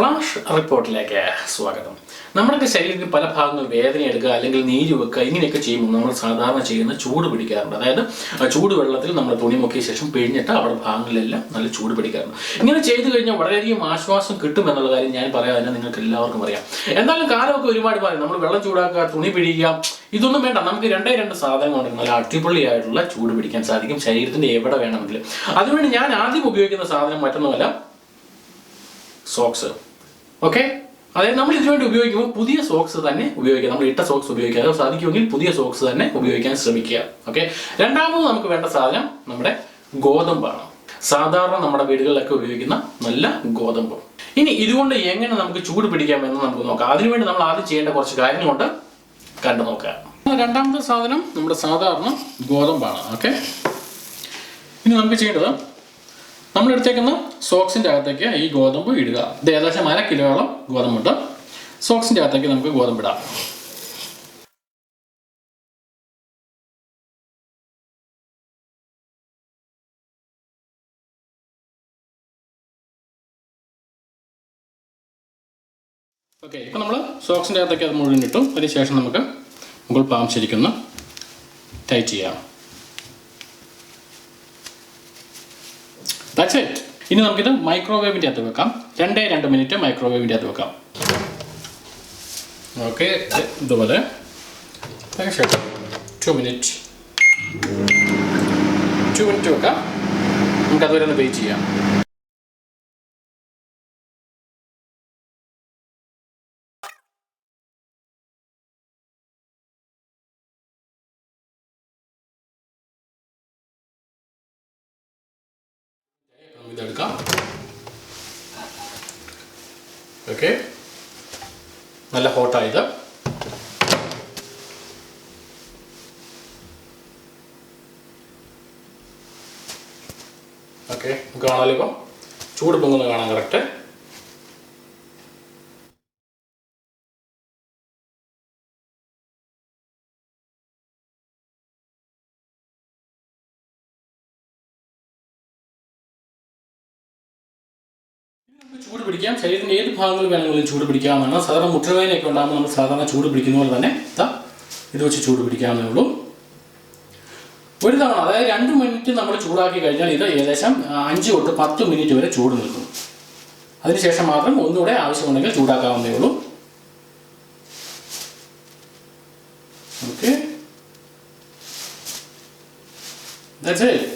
Flash റിപ്പോർട്ടിലേക്ക് സ്വാഗതം. നമ്മുടെ ശരീരത്തിൽ പല ഭാഗങ്ങൾ വേദന എടുക്കുക അല്ലെങ്കിൽ നീര് വെക്കുക ഇങ്ങനെയൊക്കെ ചെയ്യുമ്പോൾ നമ്മൾ സാധാരണ ചെയ്യുന്ന ചൂട് പിടിക്കാറുണ്ട്. അതായത് ചൂട് വെള്ളത്തിൽ നമ്മൾ തുണി മുക്കിയ ശേഷം പിഴിഞ്ഞിട്ട് അവിടെ ഭാഗങ്ങളിലെല്ലാം നല്ല ചൂട് പിടിക്കാറുണ്ട്. ഇങ്ങനെ ചെയ്തു കഴിഞ്ഞാൽ വളരെയധികം ആശ്വാസം കിട്ടും എന്നുള്ള കാര്യം ഞാൻ പറയാതെ നിങ്ങൾക്ക് എല്ലാവർക്കും അറിയാം. എന്തായാലും കാലമൊക്കെ ഒരുപാട് പറയും നമ്മൾ വെള്ളം ചൂടാക്കുക തുണി പിഴിയുക ഇതൊന്നും വേണ്ട. നമുക്ക് രണ്ടേ രണ്ട് സാധനങ്ങളുണ്ട് നല്ല അടിപൊളിയായിട്ടുള്ള ചൂട് പിടിക്കാൻ സാധിക്കും. ശരീരത്തിന്റെ എവിടെ വേണമെങ്കിലും. അതിനുവേണ്ടി ഞാൻ ആദ്യം ഉപയോഗിക്കുന്ന സാധനം മറ്റൊന്നുമല്ല സോക്സ്. ഓക്കെ അതായത് നമ്മൾ ഇതിനുവേണ്ടി ഉപയോഗിക്കുമ്പോൾ പുതിയ സോക്സ് തന്നെ ഉപയോഗിക്കുക നമ്മൾ ഇട്ട സോക്സ് ഉപയോഗിക്കാതെ സാധിക്കുമെങ്കിൽ പുതിയ സോക്സ് തന്നെ ഉപയോഗിക്കാൻ ശ്രമിക്കുക. ഓക്കെ രണ്ടാമത് നമുക്ക് വേണ്ട സാധനം നമ്മുടെ ഗോതമ്പാണ്. സാധാരണ നമ്മുടെ വീടുകളിലൊക്കെ ഉപയോഗിക്കുന്ന നല്ല ഗോതമ്പ്. ഇനി ഇതുകൊണ്ട് എങ്ങനെ നമുക്ക് ചൂട് പിടിക്കാം എന്ന് നമുക്ക് നോക്കാം. അതിനുവേണ്ടി നമ്മൾ ആദ്യം ചെയ്യേണ്ട കുറച്ച് കാര്യങ്ങളുണ്ട് കണ്ടു നോക്കാം. രണ്ടാമത്തെ സാധനം നമ്മുടെ സാധാരണ ഗോതമ്പാണ്. ഓക്കെ ഇനി നമുക്ക് ചെയ്യേണ്ടത് നമ്മൾ എടുത്തേക്കുന്ന സോക്സിന്റെ അകത്തേക്ക് ഈ ഗോതമ്പ് ഇടുക. ഇത് ഏകദേശം അര കിലോയോളം ഗോതമ്പുണ്ട്. സോക്സിന്റെ അകത്തേക്ക് നമുക്ക് ഗോതമ്പ് ഇടാം. ഓക്കെ ഇപ്പം നമ്മൾ സോക്സിന്റെ അകത്തേക്ക് അത് മുഴുവൻ ഇട്ടു. അതിനുശേഷം നമുക്ക് മുകൾ പാം ശരിക്കുന്ന ടൈറ്റ് ചെയ്യാം. ദാറ്റ്സ് ഇറ്റ് ഇനി നമുക്കിത് മൈക്രോവേവിന്റെ അകത്ത് വെക്കാം. രണ്ടേ രണ്ട് മിനിറ്റ് മൈക്രോവേവിന്റെ അകത്ത് വെക്കാം. ഓക്കെ ഇതുപോലെ. ടു മിനിറ്റ് ടു മിനിറ്റ് വെക്കാം. നമുക്കതുവരെ ഒന്ന് വെയിറ്റ് ചെയ്യാം. ഇതെടുക്കാം ഓക്കെ നല്ല ഹോട്ടായത് ഓക്കെ നമുക്ക് കാണാമല്ലോ ഇപ്പം. ചൂട് പൊങ്ങുന്നത് കാണാം കറക്റ്റ് ചൂട് പിടിക്കാം. ശരീരത്തിന്റെ ഏത് ഭാഗങ്ങളിൽ വേണമെങ്കിലും ചൂട് പിടിക്കാവുന്നതാണ്. സാധാരണ മുട്ടുവേദനയൊക്കെ ഉണ്ടാകുമ്പോൾ നമ്മൾ സാധാരണ ചൂട് പിടിക്കുന്ന പോലെ തന്നെ ഇത് വെച്ച് ചൂട് പിടിക്കാവുന്നേ ഉള്ളൂ. ഒരു തവണ അതായത് രണ്ട് മിനിറ്റ് നമ്മൾ ചൂടാക്കി കഴിഞ്ഞാൽ ഇത് ഏകദേശം അഞ്ച് തൊട്ട് പത്ത് മിനിറ്റ് വരെ ചൂട് നിൽക്കും. അതിനുശേഷം മാത്രം ഒന്നുകൂടെ ആവശ്യമുണ്ടെങ്കിൽ ചൂടാക്കാവുന്നേ ഉള്ളൂ. ഓക്കെ.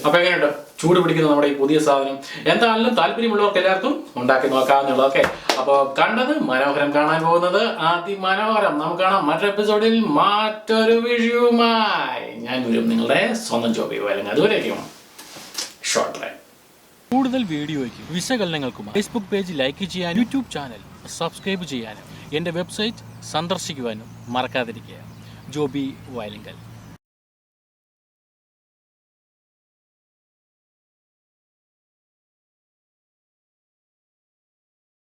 അപ്പൊ എങ്ങനെയുണ്ട്? ചൂട് പിടിക്കുന്ന നമ്മുടെ ഈ പുതിയ സാധനം. എന്താണെങ്കിലും താല്പര്യമുള്ളവർക്ക് എല്ലാവർക്കും ഉണ്ടാക്കി നോക്കാവുന്നുള്ളൂ ഓക്കെ അപ്പോൾ കണ്ടത് മനോഹരം കാണാൻ പോകുന്നത് അതിമനോഹരം. നമുക്ക് കാണാം മറ്റൊരു എപ്പിസോഡിൽ മറ്റൊരു വിഷയവുമായി. ഞാൻ വരും നിങ്ങളുടെ സ്വന്തം ജോബി അല്ലെങ്കിൽ അതുവരേക്കും ഷോർട്ട് ലൈൻ കൂടുതൽ വീഡിയോയ്ക്ക് വിശകലനങ്ങൾക്കും ഫേസ്ബുക്ക് പേജ് ലൈക്ക് ചെയ്യാനും യൂട്യൂബ് ചാനൽ സബ്സ്ക്രൈബ് ചെയ്യാനും എന്റെ വെബ്സൈറ്റ് സന്ദർശിക്കുവാനും മറക്കാതിരിക്കുക. ജോബി വയലിങ്കൽ.